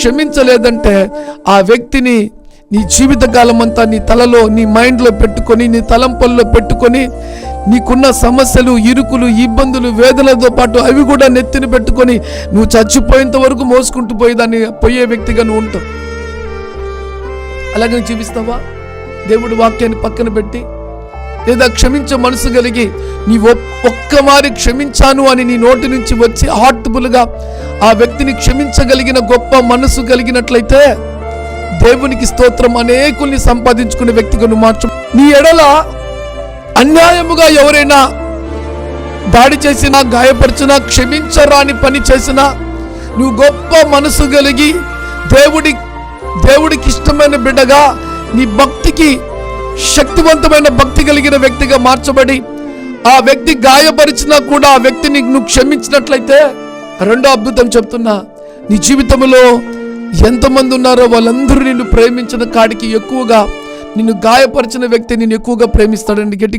క్షమించలేదంటే ఆ వ్యక్తిని నీ జీవితకాలం అంతా నీ తలలో నీ మైండ్లో పెట్టుకొని నీ తలంపల్లో పెట్టుకొని నీకున్న సమస్యలు ఇరుకులు ఇబ్బందులు వేదనలతో పాటు అవి కూడా నెత్తిన పెట్టుకొని నువ్వు చచ్చిపోయేంత వరకు మోసుకుంటూ పోయేదాన్ని పోయే వ్యక్తిగా నువ్వు ఉంటావు. అలాగే జీవిస్తావా? దేవుడు వాక్యాన్ని పక్కన పెట్టి లేదా క్షమించే మనసు కలిగి నీ ఒ- ఒక్క మారి క్షమించాను అని నీ నోటి నుంచి వచ్చి హార్ట్ఫుల్గా ఆ వ్యక్తిని క్షమించగలిగిన గొప్ప మనసు కలిగినట్లయితే దేవునికి స్తోత్రం అనేకుల్ని సంపాదించుకునే వ్యక్తిగా నువ్వు మార్చు. నీ ఎడల అన్యాయముగా ఎవరైనా దాడి చేసినా గాయపరిచినా క్షమించరాని పని చేసినా నువ్వు గొప్ప మనసు కలిగి దేవుడి దేవుడికి ఇష్టమైన బిడ్డగా నీ భక్తికి శక్తివంతమైన భక్తి కలిగిన వ్యక్తిగా మార్చబడి ఆ వ్యక్తి గాయపరిచినా కూడా ఆ వ్యక్తిని నువ్వు క్షమించినట్లయితే రెండో అద్భుతం చెప్తున్నా. నీ జీవితంలో ఎంతమంది ఉన్నారో వాళ్ళందరూ నిన్ను ప్రేమించిన కాడికి ఎక్కువగా నిన్ను గాయపరిచిన వ్యక్తి నేను ఎక్కువగా ప్రేమిస్తాడండి గట్టిగా